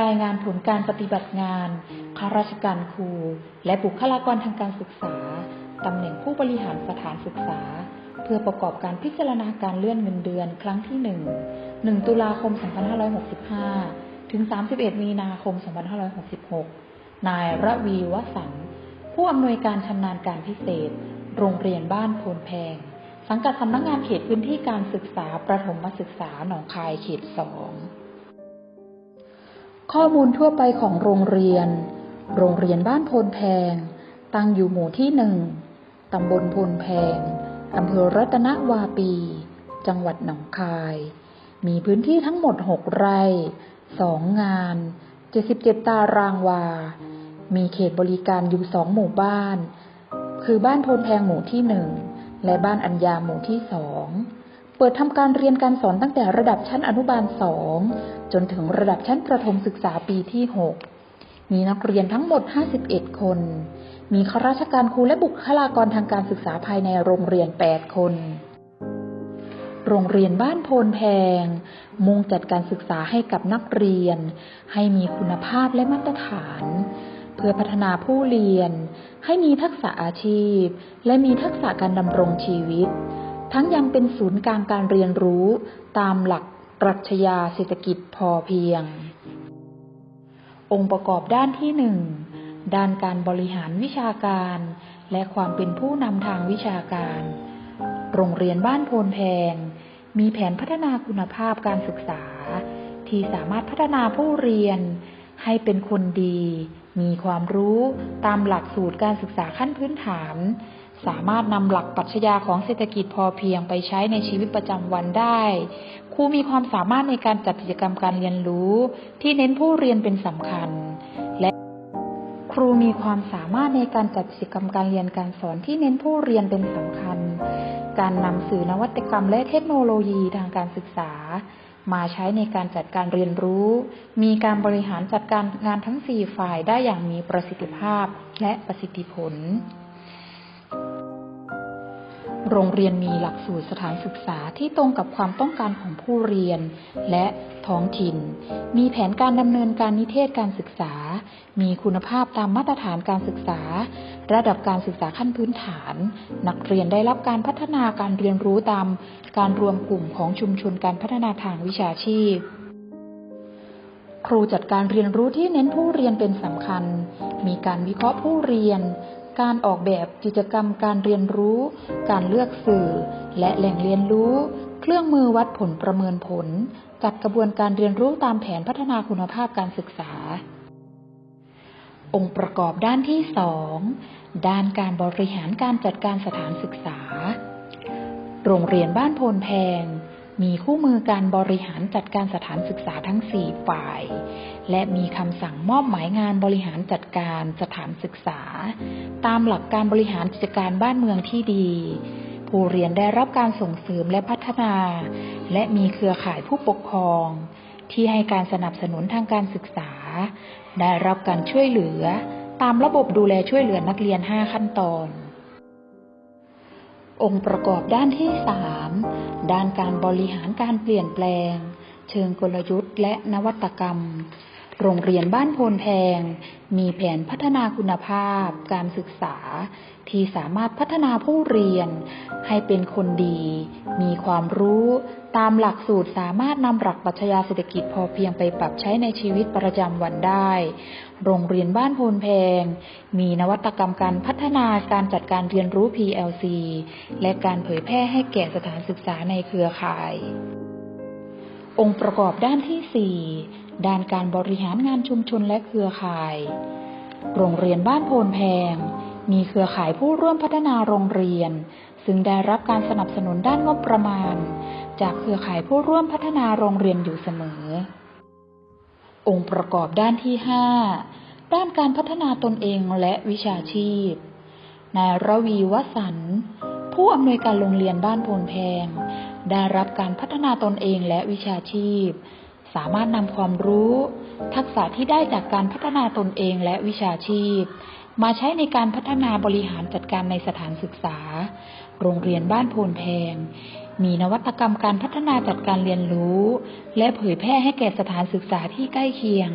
รายงานผลการปฏิบัติงาน ข้าราชการครู และบุคลากรทางการศึกษา ตำแหน่งผู้บริหารสถานศึกษา เพื่อประกอบการพิจารณาการเลื่อนเงินเดือนครั้งที่ 1 1 ตุลาคม 2565 ถึง 31 มีนาคม 2566 นายระวีวสันต์ผู้อำนวยการชำนาญการพิเศษ โรงเรียนบ้านโพนแพง สังกัดสำนักงานเขตพื้นที่การศึกษาประถมศึกษาหนองคายเขต 2 ข้อมูลทั่วไปของโรงเรียน โรงเรียนบ้านโพนแพง ตั้งอยู่หมู่ที่หนึ่ง ตำบลโพนแพง อำเภอรัตนวาปี จังหวัดหนองคาย มีพื้นที่ทั้งหมด 6 ไร่ 2 งาน 77 ตารางวา มีเขตบริการอยู่2หมู่บ้าน คือบ้านโพนแพงหมู่ที่1และบ้านอัญญาหมู่ที่2 เปิดทำการเรียนการสอนตั้งแต่ระดับชั้นอนุบาล 2 จนถึงระดับชั้นประถมศึกษาปีที่ 6 มีนักเรียนทั้งหมด 51 คน มีข้าราชการครูและบุคลากรทางการศึกษาภายในโรงเรียน 8 คน โรงเรียนบ้านโพนแพง มุ่งจัดการศึกษาให้กับนักเรียน ให้มีคุณภาพและมาตรฐาน เพื่อพัฒนาผู้เรียน ให้มีทักษะอาชีพ และมีทักษะการดำรงชีวิต ทั้งยังเป็นศูนย์กลางการเรียนรู้ตามหลักปรัชญาเศรษฐกิจพอเพียง องค์ประกอบด้านที่หนึ่งด้านการบริหารวิชาการ และความเป็นผู้นำทางวิชาการ โรงเรียนบ้านโพนแพง มีแผนพัฒนาคุณภาพการศึกษา ที่สามารถพัฒนาผู้เรียน ให้เป็นคนดี มีความรู้ตามหลักสูตรการศึกษาขั้นพื้นฐาน สามารถนำหลักปรัชญาของเศรษฐกิจพอเพียงไปใช้ในชีวิตประจำวันได้ ครูมีความสามารถในการจัดกิจกรรมการเรียนรู้ ที่เน้นผู้เรียนเป็นสำคัญ และครูมีความสามารถในการจัดกิจกรรมการเรียนการสอนที่เน้นผู้เรียนเป็นสำคัญ การนำสื่อนวัตกรรมและเทคโนโลยีทางการศึกษา มาใช้ในการจัดการเรียนรู้ มีการบริหารจัดการงานทั้ง 4 ฝ่ายได้อย่างมีประสิทธิภาพและประสิทธิผล โรงเรียนมีหลักสูตรสถานศึกษาที่ตรงกับความต้องการของผู้เรียน และท้องถิ่น มีแผนการดำเนินการนิเทศการศึกษา มีคุณภาพตามมาตรฐานการศึกษา ระดับการศึกษาขั้นพื้นฐาน นักเรียนได้รับการพัฒนาการเรียนรู้ตาม การรวมกลุ่มของชุมชนการพัฒนาทางวิชาชีพครูจัดการเรียนรู้ที่เน้นผู้เรียนเป็นสำคัญ มีการวิเคราะห์ผู้เรียน การออกแบบกิจกรรมการเรียนรู้ การเลือกสื่อ และแหล่งเรียนรู้ เครื่องมือวัดผลประเมินผล จัดกระบวนการเรียนรู้ตามแผนพัฒนาคุณภาพการศึกษา องค์ประกอบด้านที่สองด้านการบริหารการจัดการสถานศึกษา โรงเรียนบ้านโพนแพง มีคู่มือการบริหารจัดการสถานศึกษาทั้ง 4 ฝ่าย และมีคำสั่งมอบหมายงานบริหารจัดการสถานศึกษา ตามหลักการบริหารกิจการบ้านเมืองที่ดี ผู้เรียนได้รับการส่งเสริมและพัฒนา และมีเครือข่ายผู้ปกครอง ที่ให้การสนับสนุนทางการศึกษา ได้รับการช่วยเหลือ ตามระบบดูแลช่วยเหลือนักเรียน 5 ขั้นตอน องค์ประกอบด้านที่3ด้านการบริหารการเปลี่ยนแปลง เชิงกลยุทธ์และนวัตกรรม โรงเรียนบ้านโพนแพง มีแผนพัฒนาคุณภาพการศึกษา ที่สามารถพัฒนาผู้เรียน ให้เป็นคนดี มีความรู้ตามหลักสูตรสามารถนำหลักปรัชญาเศรษฐกิจพอเพียงไปปรับใช้ในชีวิตประจำวันได้ โรงเรียนบ้านโพนแพง มีนวัตกรรมการพัฒนาการจัดการเรียนรู้ PLC และการเผยแพร่ให้แก่สถานศึกษาในเครือข่าย องค์ประกอบด้านที่ 4 ด้านการบริหารงานชุมชนและเครือข่าย โรงเรียนบ้านโพนแพง มีเครือข่ายผู้ร่วมพัฒนาโรงเรียน ซึ่งได้รับการสนับสนุนด้านงบประมาณ จากเครือข่ายผู้ร่วมพัฒนาโรงเรียนอยู่เสมอ องค์ประกอบด้านที่ 5 ด้านการพัฒนาตนเองและวิชาชีพ นายระวีวสันต์ผู้อำนวยการโรงเรียนบ้านโพนแพงได้รับการพัฒนาตนเองและวิชาชีพ สามารถนำความรู้ ทักษะที่ได้จากการพัฒนาตนเองและวิชาชีพ มาใช้ในการพัฒนาบริหารจัดการในสถานศึกษา โรงเรียนบ้านโพนแพง มีนวัตกรรมการพัฒนาจัดการเรียนรู้ และเผยแพร่ให้แก่สถานศึกษาที่ใกล้เคียง